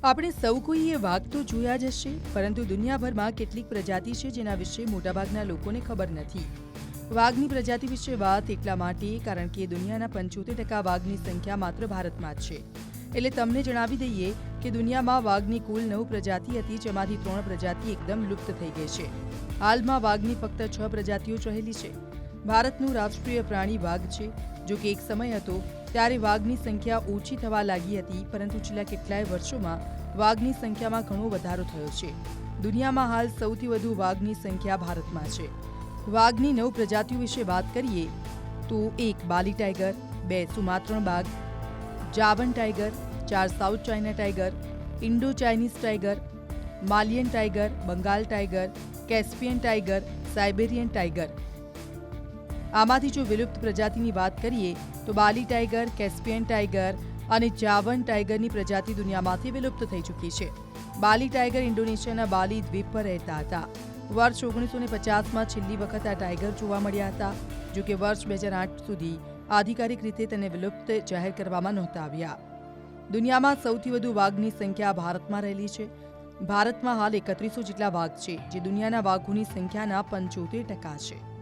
આપણે સૌ કોઈએ વાઘ તો જોયા જ હશે, પરંતુ દુનિયાભરમાં કેટલીક પ્રજાતિ છે જેના વિશે મોટાભાગના લોકોને ખબર નથી. વાઘની પ્રજાતિ વિશે વાત એટલા માટે કારણ કે દુનિયાના પંચોતેર ટકા વાઘની સંખ્યા માત્ર ભારતમાં જ છે. એટલે તમને જણાવી દઈએ કે દુનિયામાં વાઘની કુલ નવ પ્રજાતિ હતી, જેમાંથી ત્રણ પ્રજાતિ એકદમ લુપ્ત થઈ ગઈ છે. હાલમાં વાઘની ફક્ત છ પ્રજાતિઓ રહેલી છે. ભારતનું રાષ્ટ્રીય પ્રાણી વાઘ છે જો કે એક સમય હતો ત્યારે વાઘની સંખ્યા ઓછી થવા લાગી હતી, પરંતુ છેલ્લા કેટલાય વર્ષોમાં વાઘની સંખ્યામાં ઘણો વધારો થયો છે. દુનિયામાં હાલ સૌથી વધુ વાઘની સંખ્યા ભારતમાં છે. વાઘની નવ પ્રજાતિઓ વિશે વાત કરીએ તો એક બાલી ટાઈગર, બે સુમાત્રણ બાઘ, જાવન ટાઈગર, ચાર South China tiger, Indo Chinese tiger, Malayan tiger, Bengal tiger, Caspian tiger, Siberian tiger. આમાંથી જો વિલુપ્ત પ્રજાતિની વાત કરીએ, તો બાલી ટાઈગર, કેસ્પિયન ટાઈગર અને જાવન ટાઈગરની પ્રજાતિ દુનિયામાંથી વિલુપ્ત થઈ ચૂકી છે. બાલી ટાઈગર ઇન્ડોનેશિયાના બાલી દ્વીપ પર રહેતા હતા. વર્ષ ઓગણીસો ને પચાસમાં છેલ્લી વખત આ ટાઈગર જોવા મળ્યા હતા, જો કે વર્ષ બે હજાર આઠ સુધી આધિકારિક રીતે તેને વિલુપ્ત જાહેર કરવામાં નહોતા આવ્યા. દુનિયામાં સૌથી વધુ વાઘની સંખ્યા ભારતમાં રહેલી છે. ભારતમાં હાલ એકત્રીસો જેટલા વાઘ છે, જે દુનિયાના વાઘોની સંખ્યાના પંચોતેર ટકા છે.